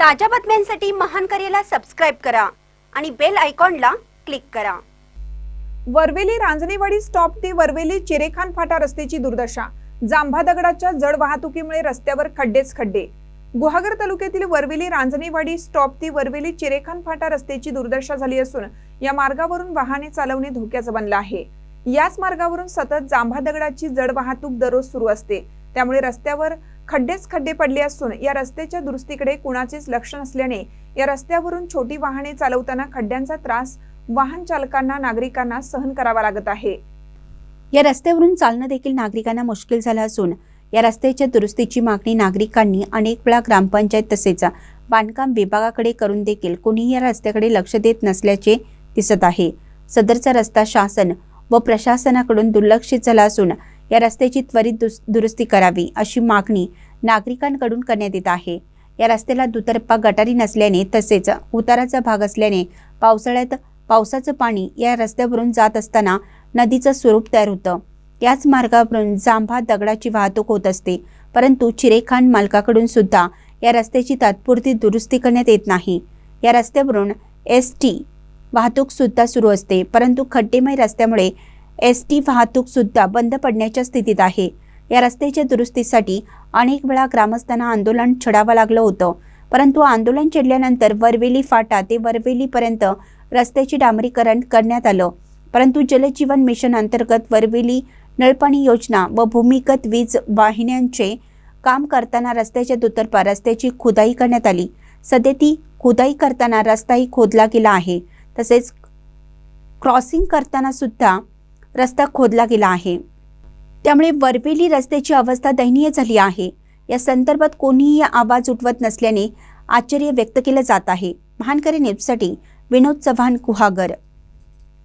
ताज्या बातम्यांसाठी महान करेला सबस्क्राईब करा आणि बेल आयकॉनला क्लिक करा. वरवेली रांजणेवाडी स्टॉप ते वरवेली चिरेखान फाटा रस्त्याची दुर्दशा. जांभा दगडाच्या जड वाहतुकीमुळे रस्त्यावर खड्डेच खड्डे. गुहागर तालुक्यातील वरवेली रांजणेवाडी स्टॉप ते वरवेली चिरेखान फाटा रस्त्याची दुर्दशा झाली असून या मार्गावरून वाहने चालवणे धोक्याचं बनलं आहे. याच मार्गावरून सतत जांभा दगडाची जड वाहतूक दररोज सुरू असते. त्यामुळे रस्त्यावर खड्डेच खड्डे पडले असून या रस्त्याच्या दुरुस्तीकडे कुणाचेच लक्ष नसल्याने या रस्त्यावरून छोटी वाहने चालवताना खड्ड्यांचा त्रास वाहन चालकांना नागरिकांना सहन करावा लागत आहे. या रस्त्यावरून चालणं देखील नागरिकांना मुश्किल झालं असून या रस्त्याच्या दुरुस्तीची मागणी नागरिकांनी अनेक वेळा ग्रामपंचायत तसेच बांधकाम विभागाकडे करून देखील कोणीही या रस्त्याकडे लक्ष देत नसल्याचे दिसत आहे. सदरचा रस्ता शासन व प्रशासनाकडून दुर्लक्षित झाला असून या रस्त्याची त्वरित दुस- दुरुस्ती करावी अशी मागणी नागरिकांकडून करण्यात येत आहे. या रस्त्याला दुतर्फा गटारी नसल्याने तसेच उताराचा भाग असल्याने पावसाळ्यात पावसाचं पाणी या रस्त्यावरून जात असताना नदीचं स्वरूप तयार होतं. याच मार्गावरून जांभा दगडाची वाहतूक होत असते परंतु चिरेखान मालकाकडून सुद्धा या रस्त्याची तात्पुरती दुरुस्ती करण्यात येत नाही. या रस्त्यावरून एस टी वाहतूक सुद्धा सुरू असते परंतु खड्डेमय रस्त्यामुळे एस टी वाहतूकसुद्धा बंद पडण्याच्या स्थितीत आहे. या रस्त्याच्या दुरुस्तीसाठी अनेक वेळा ग्रामस्थांना आंदोलन छडावं लागलं होतं. परंतु आंदोलन छेडल्यानंतर वरवेली फाटा ते वरवेलीपर्यंत रस्त्याचे डांबरीकरण करण्यात आलं. परंतु जलजीवन मिशन अंतर्गत वरवेली नळपाणी योजना व भूमिगत वीज वाहिन्यांचे काम करताना रस्त्याच्या दुतर्फा रस्त्याची खुदाई करण्यात आली. सध्या ती खुदाई करताना रस्ताही खोदला गेला आहे. तसेच क्रॉसिंग करताना सुद्धा रस्ता खोदला गेला आहे. त्यामुळे वरवेली रस्त्याची अवस्था दयनीय झाली आहे. या संदर्भात कोणीही आवाज उठवत नसल्याने आश्चर्य व्यक्त केलं जात आहे. महानकरी न्यूजसाठी विनोद चव्हाण गुहागर.